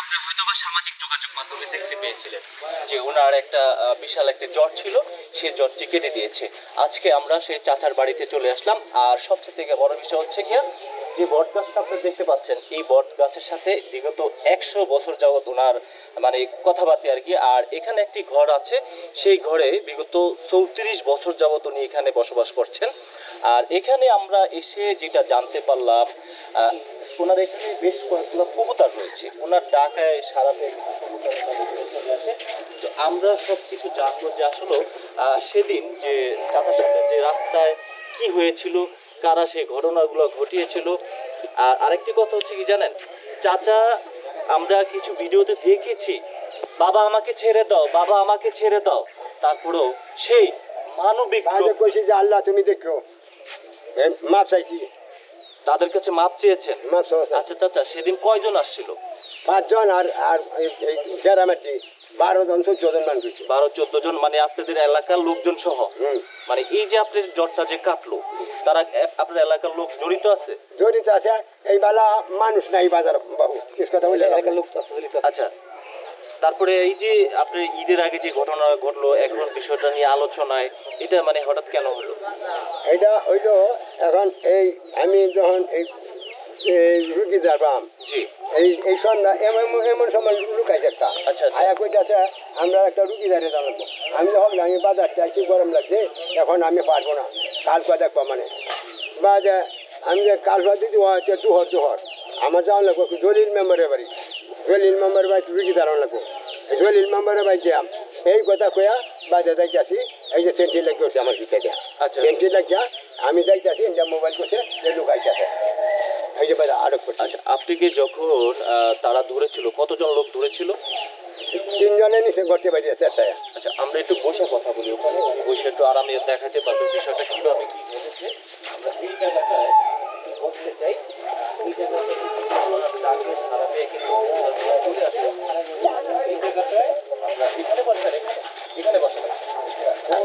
আপনি হয়তো বা সামাজিক যোগাযোগ মাধ্যমে দেখতে পেয়েছিলেন যে ওনার একটা বিশাল একটা জ্বর ছিল সেই জ্বরটি কেটে দিয়েছে। আজকে আমরা সেই চাচার বাড়িতে চলে আসলাম, আর সবচেয়ে থেকে বড় বিষয় হচ্ছে যে বট গাছটা আপনি দেখতে পাচ্ছেন, এই বট গাছের সাথে বিগত একশো বছর যাবত ওনার মানে কথাবার্তা আর কি, আর এখানে একটি ঘর আছে, সেই ঘরে বিগত চৌত্রিশ বছর যাবত উনি এখানে বসবাস করছেন। আর এখানে আমরা এসে যেটা জানতে পারলাম ওনার এখানে বেশ কয়েকগুলো কবুতর রয়েছে। ওনার ডাকায় সারাতে কবুতর চলে আসে। তো আমরা সব কিছু জানব যে আসলে সেদিন যে চাচার সাথে যে রাস্তায় কি হয়েছিল কারা সেই ঘটনাগুলো ঘটিয়েছিল। আর আরেকটি কথা হচ্ছে কি জানেন চাচা আমরা কিছু ভিডিওতে দেখেছি বাবা আমাকে ছেড়ে দাও বাবা আমাকে ছেড়ে দাও। তারপরেও সেই মানবিক আল্লাহ তুমি দেখো। এ, মাপ চাইছি। তাদের কাছে মাপ চেয়েছেন? মাপ আচ্ছা চাচা সেদিন কয়জন আসছিল? পাঁচজন আর আর এই- গ্রামের বারো জন চোদ্দ জন মানুষ বারো চোদ্দ জন মানে আপনাদের এলাকার লোকজন সহ? হুম। মানে এই যে আপনার জ্বরটা যে কাটলো তারা আপনার এলাকার লোক জড়িত আছে? জড়িত আছে এই বেলা মানুষ নাই বাজার বাবু কথা বলে এলাকার লোক আচ্ছা তারপরে এই যে আপনার ঈদের আগে যে ঘটনা ঘটলো এখন বিষয়টা নিয়ে আলোচনায় এটা মানে হঠাৎ কেন হলো? এটা হইল এখন এই আমি যখন এই রুগী যাবাম জি। এই এই সন্ধ্যা এমন এমন সময় লুকাইছে একটা। আচ্ছা, আচ্ছা। আয়া কইতাছে আমরা একটা রুগী দাঁড়িয়ে দাঁড়াবো। আমি যখন আমি বাজার চাইছি গরম লাগছে? এখন আমি পারব না। কালকে দেখব মানে? বা যে আমি যে কালকে দিদি হচ্ছে দুহর দুহর। আমার যাওয়া লাগবো জলিল মেম্বারের বাড়ি। জলিল মেম্বারের বাড়ি রুগী দাঁড়ানো লাগবো। জলিল মেম্বারের বাড়ি যাম এই কথা কয়া বাজার যাইতেছি এই যে সেন্টি লেগে উঠছে আমার পিছিয়ে আচ্ছা। সেন্টি লাগিয়া আমি যাইতেছি যে মোবাইল করছে যে লুকাইতেছে। এই যে বাজার আটক করছে। আচ্ছা আপনি কি যখন তারা ধরেছিল কতজন লোক ধরেছিল তিনজনে নিচে করতে পারি চেষ্টায় আচ্ছা। আমরা একটু বসে কথা বলি ওখানে। বসে একটু আরামে দেখাতে পারবে বিষয়টা কীভাবে কি ঘটেছে। আমরা এই জায়গাটায় একটু বসতে চাই এই জায়গাটায় কিন্তু ডাকে সারা পেয়ে কিন্তু তারা চলে আসে এই জায়গাটায় আমরা এখানে বসেন এখানে এখানে বসেন আহ, কই,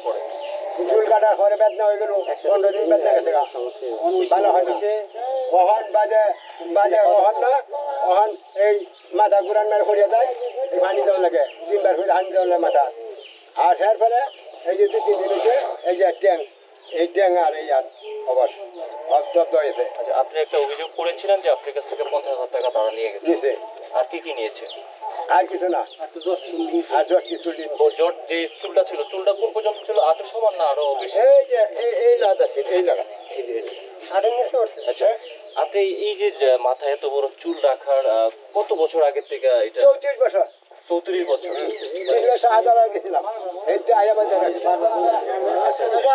চুল কাটার পরে বেদনা হয়ে গেল পনেরো দিন বেদনা গেছে ভালো হয় না অহন বাজে বাজে অহন না? অহন এই মাথা ঘুরান মেরে করিয়া যায় এই হানি দেওয়া লাগে তিনবার করে হানি দেওয়া লাগে মাথা। আর এর ফলে এই যে তিন দিন হয়েছে এই যে ট্যাং এই ট্যাং আর এই হাত অবশ্য হয়েছে আচ্ছা আপনি একটা অভিযোগ করেছিলেন যে আপনার কাছ থেকে পঞ্চাশ হাজার টাকা তারা নিয়ে গেছে। আর কি কি নিয়েছে? আর কিছু না। আর জট কিছু দিন ও জট যে চুলটা ছিল চুলটা কোন পর্যন্ত ছিল? আটু সমান না আরও বেশি? এই যে এই এই লাদ আছে এই লাগা এই যে আরে নিচে উঠছে আচ্ছা আপনি এই যে মাথায় এত বড় চুল রাখার কত বছর আগের থেকে এটা? চৌত্রিশ বছর। চৌত্রিশ বছর। ঠিক আছে আদালত গেছিলাম এই যে আয়া আচ্ছা আচ্ছা।